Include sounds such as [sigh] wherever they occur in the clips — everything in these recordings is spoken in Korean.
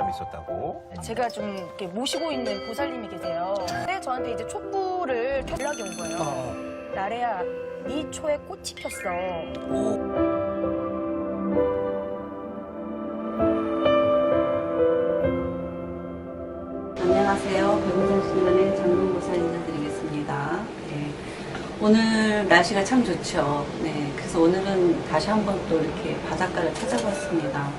있었다고. 제가 좀 이렇게 모시고 있는 보살님이 계세요. 근데 저한테 이제 촛불을 켜- 연락이 온 거예요. 어. 나래야, 네 초에 꽃이 폈어. 안녕하세요. 백운산신문의 장롱보사 인사드리겠습니다. 네. 오늘 날씨가 참 좋죠. 네. 그래서 오늘은 다시 한번 또 이렇게 바닷가를 찾아봤습니다.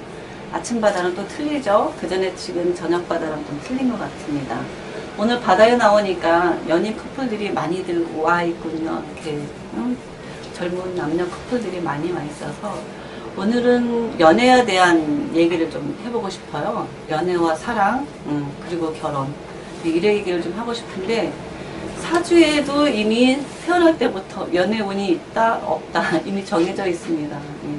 아침 바다는 또 틀리죠? 그 전에 지금 저녁 바다랑 좀 틀린 것 같습니다. 오늘 바다에 나오니까 연인 커플들이 많이들 와 있군요. 이렇게 음, 젊은 남녀 커플들이 많이 와 있어서 오늘은 연애에 대한 얘기를 좀 해보고 싶어요. 연애와 사랑, 음, 그리고 결혼. 이런 얘기를 좀 하고 싶은데, 사주에도 이미 태어날 때부터 연애운이 있다, 없다, [laughs] 이미 정해져 있습니다. 예.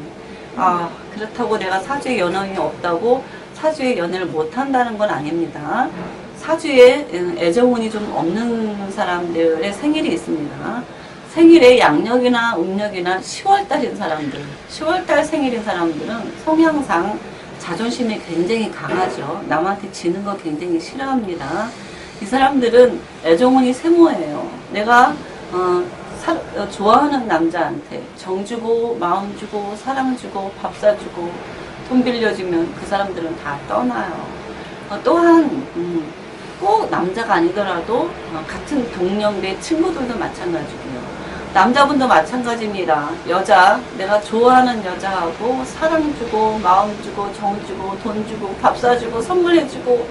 아, 그렇다고 내가 사주에 연애운이 없다고 사주에 연애를 못 한다는 건 아닙니다. 사주에 음, 애정운이 좀 없는 사람들의 생일이 있습니다. 생일에 양력이나 음력이나 10월달인 사람들, 10월달 생일인 사람들은 성향상 자존심이 굉장히 강하죠. 남한테 지는 거 굉장히 싫어합니다. 이 사람들은 애정운이 세모예요. 내가 어, 사- 어, 좋아하는 남자한테 정 주고 마음 주고 사랑 주고 밥 사주고 돈 빌려주면 그 사람들은 다 떠나요. 어, 또한 음, 꼭 남자가 아니더라도 어, 같은 동년배 친구들도 마찬가지고요. 남자분도 마찬가지입니다. 여자, 내가 좋아하는 여자하고 사랑 주고, 마음 주고, 정 주고, 돈 주고, 밥 사주고, 선물해 주고,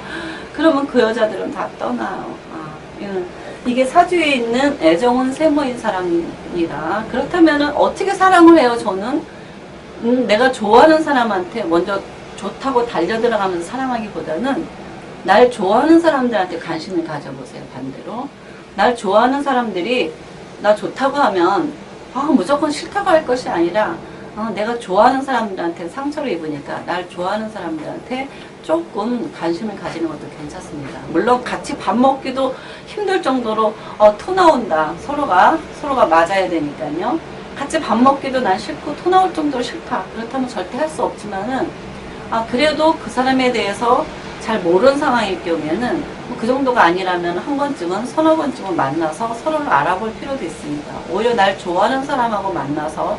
그러면 그 여자들은 다 떠나요. 아, 이건- 이게 사주에 있는 애정은 세모인 사람입니다. 그렇다면 어떻게 사랑을 해요, 저는? 음, 내가 좋아하는 사람한테 먼저 좋다고 달려 들어가면서 사랑하기보다는 날 좋아하는 사람들한테 관심을 가져보세요, 반대로. 날 좋아하는 사람들이 나 좋다고 하면 아, 무조건 싫다고 할 것이 아니라 어, 내가 좋아하는 사람들한테 상처를 입으니까 날 좋아하는 사람들한테 조금 관심을 가지는 것도 괜찮습니다. 물론 같이 밥 먹기도 힘들 정도로 어, 토 나온다. 서로가 서로가 맞아야 되니까요. 같이 밥 먹기도 난 싫고 토 나올 정도로 싫다. 그렇다면 절대 할 수 없지만은 아 그래도 그 사람에 대해서 잘 모르는 상황일 경우에는 뭐 그 정도가 아니라면 한 번쯤은 서너 번쯤은 만나서 서로를 알아볼 필요도 있습니다. 오히려 날 좋아하는 사람하고 만나서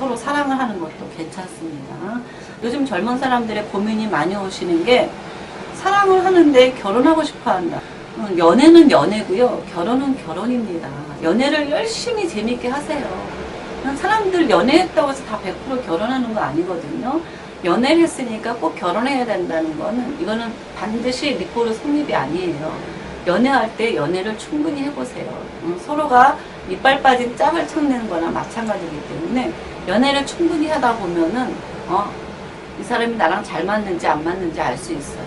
서로 사랑을 하는 것도 괜찮습니다. 요즘 젊은 사람들의 고민이 많이 오시는 게 사랑을 하는데 결혼하고 싶어 한다. 어, 연애는 연애고요. 결혼은 결혼입니다. 연애를 열심히 재밌게 하세요. 사람들 연애했다고 해서 다 100% 결혼하는 거 아니거든요. 연애를 했으니까 꼭 결혼해야 된다는 거는 이거는 반드시 리포르 성립이 아니에요. 연애할 때 연애를 충분히 해보세요. 음, 서로가 이빨 빠진 짝을 찾는 거나 마찬가지이기 때문에 연애를 충분히 하다 보면은 어, 이 사람이 나랑 잘 맞는지 안 맞는지 알 수 있어요.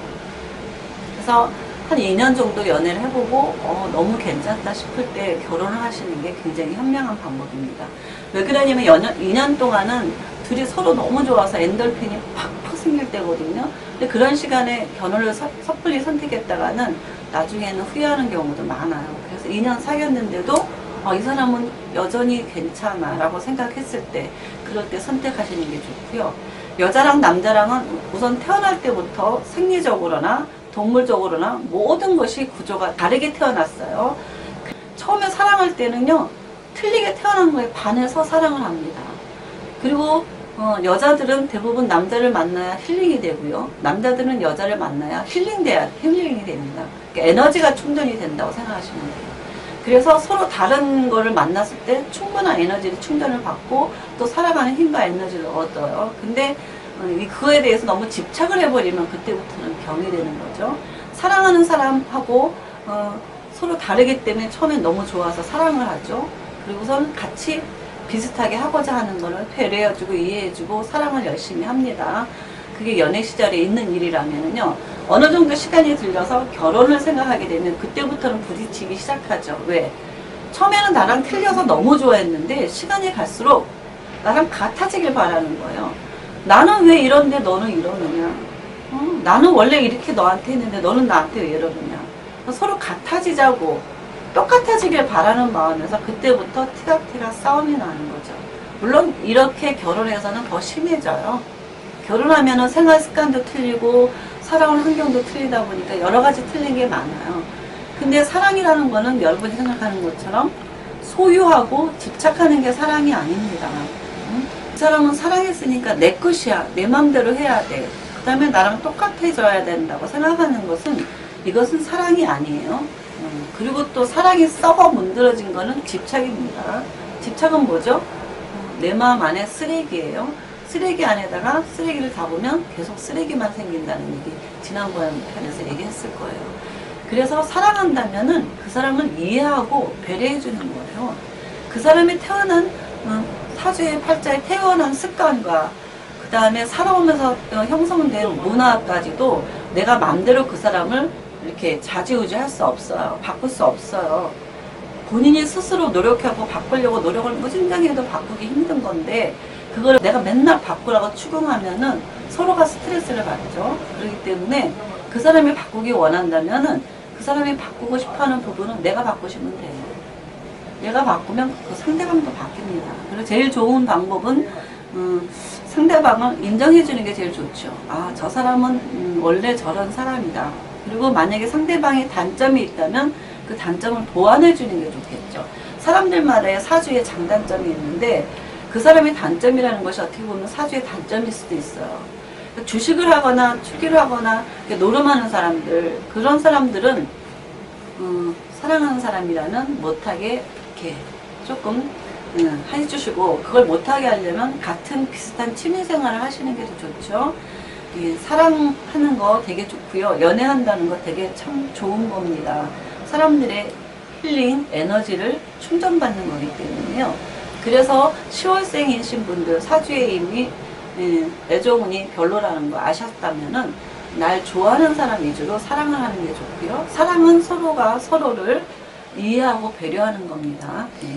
그래서 한 2년 정도 연애를 해보고 어, 너무 괜찮다 싶을 때 결혼을 하시는 게 굉장히 현명한 방법입니다. 왜 그러냐면 연년, 2년 동안은 둘이 서로 너무 좋아서 엔돌핀이 팍팍 생길 때거든요. 근데 그런 시간에 결혼을 서- 섣불리 선택했다가는 나중에는 후회하는 경우도 많아요. 그래서 2년 사귀었는데도 어, 이 사람은 여전히 괜찮아 라고 생각했을 때 그럴 때 선택하시는 게 좋고요. 여자랑 남자랑은 우선 태어날 때부터 생리적으로나 동물적으로나 모든 것이 구조가 다르게 태어났어요. 그- 처음에 사랑할 때는요, 틀리게 태어난 거에 반해서 사랑을 합니다. 그리고 어, 여자들은 대부분 남자를 만나야 힐링이 되고요. 남자들은 여자를 만나야 힐링돼야 힐링이 됩니다. 그러니까 에너지가 충전이 된다고 생각하시면 돼요. 그래서 서로 다른 거를 만났을 때 충분한 에너지를 충전을 받고 또 살아가는 힘과 에너지를 얻어요. 근데 어, 이 그거에 대해서 너무 집착을 해버리면 그때부터는 병이 되는 거죠. 사랑하는 사람하고 어, 서로 다르기 때문에 처음엔 너무 좋아서 사랑을 하죠. 그리고선 같이 비슷하게 하고자 하는 거를 배려해주고 이해해주고 사랑을 열심히 합니다. 그게 연애 시절에 있는 일이라면은요, 어느 정도 시간이 들려서 결혼을 생각하게 되면 그때부터는 부딪히기 시작하죠. 왜? 처음에는 나랑 틀려서 너무 좋아했는데 시간이 갈수록 나랑 같아지길 바라는 거예요. 나는 왜 이런데 너는 이러느냐? 어, 나는 원래 이렇게 너한테 했는데 너는 나한테 왜 이러느냐? 서로 같아지자고 똑같아지길 바라는 마음에서 그때부터 티각티각 싸움이 나는 거죠. 물론 이렇게 결혼해서는 더 심해져요. 결혼하면은 생활 습관도 틀리고 살아온 환경도 틀리다 보니까 여러 가지 틀린 게 많아요. 근데 사랑이라는 거는 여러분이 생각하는 것처럼 소유하고 집착하는 게 사랑이 아닙니다. 응? 그 사람은 사랑했으니까 내 것이야. 내 맘대로 해야 돼. 그 다음에 나랑 똑같아져야 된다고 생각하는 것은 이것은 사랑이 아니에요. 음, 그리고 또 사랑이 썩어 문드러진 거는 집착입니다. 집착은 뭐죠? 어, 내 마음 안에 쓰레기예요. 쓰레기 안에다가 쓰레기를 담으면 계속 쓰레기만 생긴다는 얘기 지난번 편에서 얘기했을 거예요. 그래서 사랑한다면은 그 사람을 이해하고 배려해 주는 거예요. 그 사람이 태어난 음, 사주의 팔자에 태어난 습관과 그 다음에 살아오면서 어, 형성된 문화까지도 내가 마음대로 그 사람을 이렇게 자지우지 할 수 없어요. 바꿀 수 없어요. 본인이 스스로 노력하고 바꾸려고 노력을 무진장히 해도 바꾸기 힘든 건데 그걸 내가 맨날 바꾸라고 추궁하면은 서로가 스트레스를 받죠. 그렇기 때문에 그 사람이 바꾸기 원한다면은 그 사람이 바꾸고 싶어하는 부분은 내가 바꾸시면 돼요. 내가 바꾸면 그 상대방도 바뀝니다. 그리고 제일 좋은 방법은 음, 상대방을 인정해 주는 게 제일 좋죠. 아, 저 사람은 음, 원래 저런 사람이다. 그리고 만약에 상대방의 단점이 있다면 그 단점을 보완해 주는 게 좋겠죠. 사람들마다의 사주의 장단점이 있는데 그 사람의 단점이라는 것이 어떻게 보면 사주의 단점일 수도 있어요. 그러니까 주식을 하거나 투기를 하거나 노름하는 사람들 그런 사람들은 음, 사랑하는 사람이라는 못하게 이렇게 조금 음, 해주시고 그걸 못하게 하려면 같은 비슷한 취미생활을 하시는 게 더 좋죠. 예, 사랑하는 거 되게 좋고요. 연애한다는 거 되게 참 좋은 겁니다. 사람들의 힐링, 에너지를 충전받는 거기 때문에요. 그래서 10월생이신 분들 사주에 이미 예, 애정운이 별로라는 거 아셨다면은 날 좋아하는 사람 위주로 사랑을 하는 게 좋고요. 사랑은 서로가 서로를 이해하고 배려하는 겁니다. 예.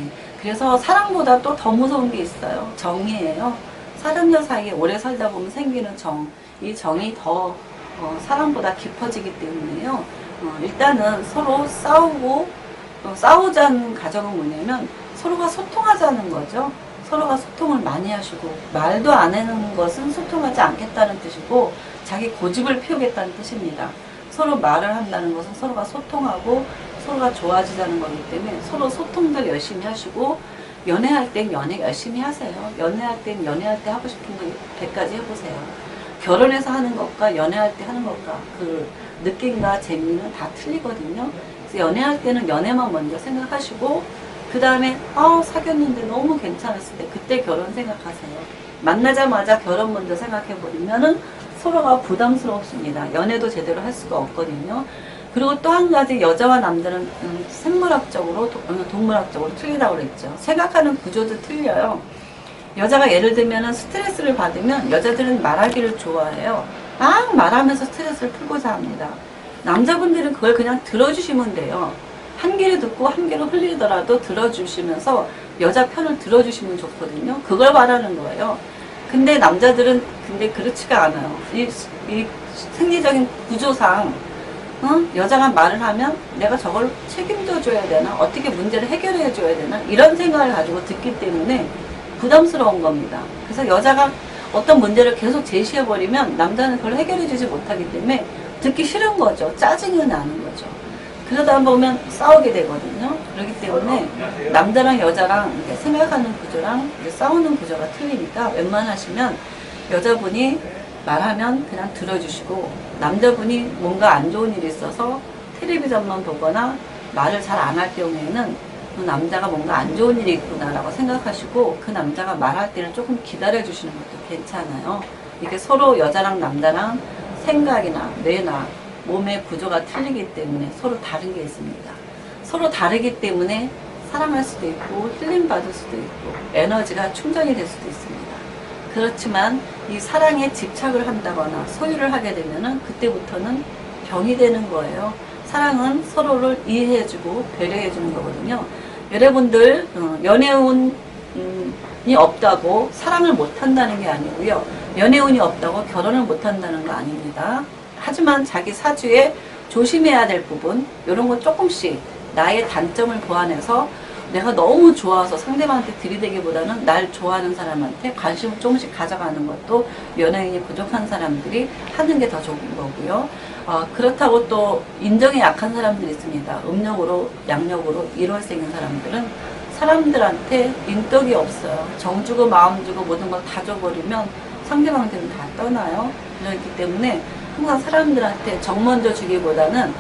그래서 사랑보다 또 더 무서운 게 있어요. 정이에요. 사람녀 사이에 오래 살다 보면 생기는 정. 이 정이 더 어, 사랑보다 깊어지기 때문에요. 어, 일단은 서로 싸우고 어, 싸우자는 가정은 뭐냐면 서로가 소통하자는 거죠. 서로가 소통을 많이 하시고 말도 안 하는 것은 소통하지 않겠다는 뜻이고 자기 고집을 피우겠다는 뜻입니다. 서로 말을 한다는 것은 서로가 소통하고 서로가 좋아지자는 거기 때문에 서로 소통도 열심히 하시고 연애할 땐 연애 열심히 하세요. 연애할 땐 연애할 때 하고 싶은 거 100가지 해보세요. 결혼해서 하는 것과 연애할 때 하는 것과 그 느낌과 재미는 다 틀리거든요. 그래서 연애할 때는 연애만 먼저 생각하시고 그 다음에 아 사귀었는데 너무 괜찮았을 때 그때 결혼 생각하세요. 만나자마자 결혼 먼저 생각해 버리면은 서로가 부담스럽습니다. 연애도 제대로 할 수가 없거든요. 그리고 또 한 가지 여자와 남자는 음, 생물학적으로 도- 어, 동물학적으로 틀리다고 그랬죠. 생각하는 구조도 틀려요. 여자가 예를 들면 스트레스를 받으면 여자들은 말하기를 좋아해요. 막 말하면서 스트레스를 풀고자 합니다. 남자분들은 그걸 그냥 들어주시면 돼요. 한 귀로 듣고 한 귀로 흘리더라도 들어주시면서 여자 편을 들어주시면 좋거든요. 그걸 말하는 거예요. 근데 남자들은 근데 그렇지가 않아요. 이, 이 생리적인 구조상 어? 여자가 말을 하면 내가 저걸 책임져 줘야 되나 어떻게 문제를 해결해 줘야 되나 이런 생각을 가지고 듣기 때문에 부담스러운 겁니다. 그래서 여자가 어떤 문제를 계속 제시해 버리면 남자는 그걸 해결해 주지 못하기 때문에 듣기 싫은 거죠. 짜증이 나는 거죠. 그러다 보면 싸우게 되거든요. 그렇기 때문에 남자랑 여자랑 이렇게 생각하는 구조랑 싸우는 구조가 틀리니까 웬만하시면 여자분이 말하면 그냥 들어주시고 남자분이 뭔가 안 좋은 일이 있어서 텔레비전만 보거나 말을 잘 안 할 경우에는 그 남자가 뭔가 안 좋은 일이 있구나라고 생각하시고 그 남자가 말할 때를 조금 기다려 주시는 것도 괜찮아요. 이게 서로 여자랑 남자랑 생각이나 뇌나 몸의 구조가 틀리기 때문에 서로 다른 게 있습니다. 서로 다르기 때문에 사랑할 수도 있고 힐링 받을 수도 있고 에너지가 충전이 될 수도 있습니다. 그렇지만 이 사랑에 집착을 한다거나 소유를 하게 되면은 그때부터는 병이 되는 거예요. 사랑은 서로를 이해해주고 배려해주는 거거든요. 여러분들 어, 연애운이 없다고 사랑을 못한다는 게 아니고요. 연애운이 없다고 결혼을 못한다는 거 아닙니다. 하지만 자기 사주에 조심해야 될 부분 이런 거 조금씩 나의 단점을 보완해서 내가 너무 좋아서 상대방한테 들이대기보다는 날 좋아하는 사람한테 관심을 조금씩 가져가는 것도 연예인이 부족한 사람들이 하는 게 더 좋은 거고요. 어, 그렇다고 또 인정에 약한 사람들이 있습니다. 음력으로, 양력으로 1월생인 사람들은 사람들한테 인덕이 없어요. 정 주고 마음 주고 모든 걸 다 줘버리면 상대방들은 다 떠나요. 그렇기 때문에 항상 사람들한테 정 먼저 주기보다는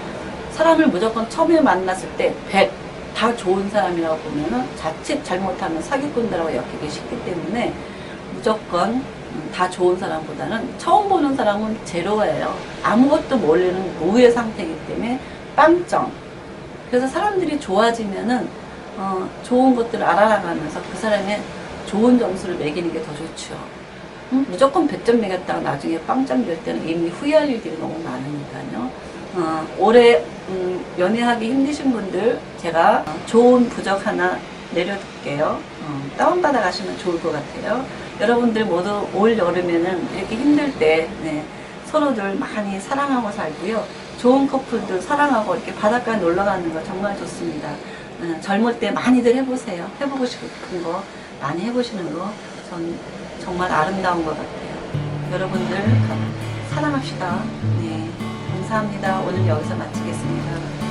사람을 무조건 처음에 만났을 때 100, 다 좋은 사람이라고 보면은 자칫 잘못하면 사기꾼들하고 엮이기 쉽기 때문에 무조건 음, 다 좋은 사람보다는 처음 보는 사람은 제로예요. 아무것도 모르는 노예 상태이기 때문에 빵점. 그래서 사람들이 좋아지면은 어, 좋은 것들을 알아나가면서 그 사람의 좋은 점수를 매기는 게 더 좋죠. 음, 무조건 100점 매겼다가 나중에 빵점 될 때는 이미 후회할 일들이 너무 많으니까요. 어, 올해 음, 연애하기 힘드신 분들 제가 어, 좋은 부적 하나 내려둘게요. 어, 다운받아 가시면 좋을 것 같아요. 여러분들 모두 올 여름에는 이렇게 힘들 때 네, 서로들 많이 사랑하고 살고요. 좋은 커플들 사랑하고 이렇게 바닷가에 놀러 가는 거 정말 좋습니다. 어, 젊을 때 많이들 해보세요. 해보고 싶은 거 많이 해보시는 거 전 정말 아름다운 것 같아요. 여러분들 사랑합시다. 네, 감사합니다. 오늘 여기서 마치겠습니다.